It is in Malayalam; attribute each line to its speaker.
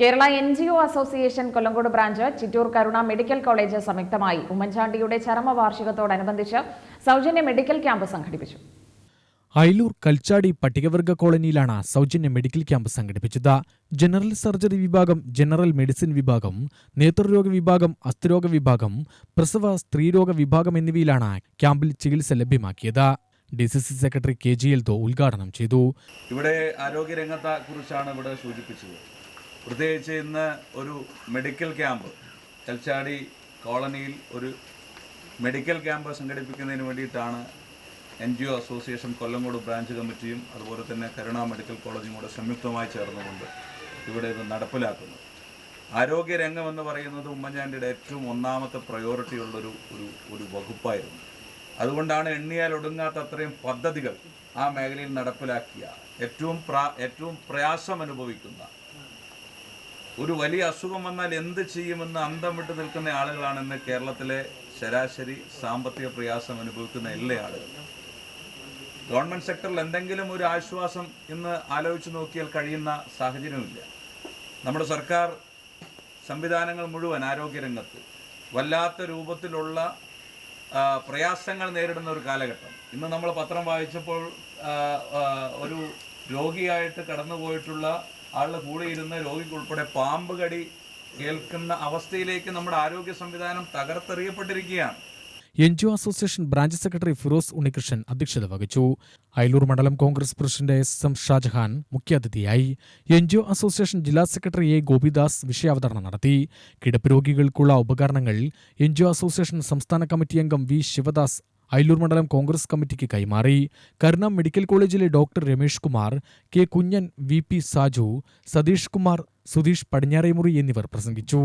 Speaker 1: Kerala N G O association Kollengode branch Chittur Karuna medical college സംയുക്തമായി ഉമ്മൻചാണ്ടിയുടെ ചരമവാർഷികത്തോടനുബന്ധിച്ച് സൗജന്യ മെഡിക്കൽ ക്യാമ്പ് സംഘടിപ്പിച്ചു.
Speaker 2: അയലൂർ കൽച്ചാടി പട്ടികവർഗ കോളനിയിലാണ് സൗജന്യ മെഡിക്കൽ ക്യാമ്പ് സംഘടിപ്പിച്ചത്. ജനറൽ സർജറി വിഭാഗം ജനറൽ മെഡിസിൻ വിഭാഗം നേത്രരോഗ വിഭാഗം അസ്ഥിരോഗ വിഭാഗം പ്രസവ സ്ത്രീരോഗ വിഭാഗം എന്നിവയിലാണ് ക്യാമ്പിൽ ചികിത്സ ലഭ്യമാക്കിയത്. D C C secretary K G L ദോ ഉദ്ഘാടനം ചെയ്തു.
Speaker 3: ഇവിടെ ആരോഗ്യരംഗത്തെ കുറിച്ചാണ് ഇവിടെ സൂചിപ്പിച്ചത്. പ്രത്യേകിച്ച് ഇന്ന് ഒരു മെഡിക്കൽ ക്യാമ്പ് കൽച്ചാടി കോളനിയിൽ ഒരു മെഡിക്കൽ ക്യാമ്പ് സംഘടിപ്പിക്കുന്നതിന് വേണ്ടിയിട്ടാണ് N G O association Kollengode branch കമ്മിറ്റിയും അതുപോലെ തന്നെ കരുണ മെഡിക്കൽ കോളേജും കൂടെ സംയുക്തമായി ചേർന്നുകൊണ്ട് ഇവിടെ ഇത് നടപ്പിലാക്കുന്നത് ആരോഗ്യരംഗം എന്ന് പറയുന്നത് ഉമ്മൻചാണ്ടിയുടെ ഏറ്റവും ഒന്നാമത്തെ പ്രയോറിറ്റി ഉള്ളൊരു ഒരു ഒരു വകുപ്പായിരുന്നു. അതുകൊണ്ടാണ് എണ്ണിയാൽ ഒടുങ്ങാത്ത അത്രയും പദ്ധതികൾ ആ മേഖലയിൽ നടപ്പിലാക്കിയ ഏറ്റവും പ്രാ ഏറ്റവും പ്രയാസം അനുഭവിക്കുന്ന ഒരു വലിയ അസുഖം വന്നാൽ എന്ത് ചെയ്യുമെന്ന് അന്തം വിട്ട് നിൽക്കുന്ന ആളുകളാണ് ഇന്ന് കേരളത്തിലെ ശരാശരി സാമ്പത്തിക പ്രയാസം അനുഭവിക്കുന്ന എല്ലാ ആളുകളും. ഗവൺമെന്റ് സെക്ടറിൽ എന്തെങ്കിലും ഒരു ആശ്വാസം ഇന്ന് ആലോചിച്ച് നോക്കിയാൽ കഴിയുന്ന സാഹചര്യമില്ല. നമ്മുടെ സർക്കാർ സംവിധാനങ്ങൾ മുഴുവൻ ആരോഗ്യരംഗത്ത് വല്ലാത്ത രൂപത്തിലുള്ള പ്രയാസങ്ങൾ നേരിടുന്ന ഒരു കാലഘട്ടം. ഇന്ന് നമ്മൾ പത്രം വായിച്ചപ്പോൾ ഒരു രോഗിയായിട്ട് കടന്നുപോയിട്ടുള്ള ആളുടെ കൂടെ ഇരുന്ന രോഗിക്കുൾപ്പെടെ പാമ്പ് കടി കേൾക്കുന്ന അവസ്ഥയിലേക്ക് നമ്മുടെ ആരോഗ്യ സംവിധാനം തകർത്തെറിയപ്പെട്ടിരിക്കുകയാണ്.
Speaker 2: N G O association branch secretary Firoz Unnikrishnan അധ്യക്ഷത വഹിച്ചു. അയലൂർ മണ്ഡലം Congress president S M Shajahan മുഖ്യാതിഥിയായി. എൻ ജി ഒ അസോസിയേഷൻ ജില്ലാ സെക്രട്ടറി എ ഗോപിദാസ് വിഷയാവതരണം നടത്തി. കിടപ്പ് രോഗികൾക്കുള്ള ഉപകരണങ്ങൾ എൻ ജി ഒ അസോസിയേഷൻ സംസ്ഥാന കമ്മിറ്റി അംഗം വി ശിവദാസ് അയലൂർ മണ്ഡലം കോൺഗ്രസ് കമ്മിറ്റിക്ക് കൈമാറി. കരുണ മെഡിക്കൽ കോളേജിലെ doctor Ramesh Kumar K Kunjan V P Saju Satheesh Kumar Sudheesh Padinjaremuri എന്നിവർ പ്രസംഗിച്ചു.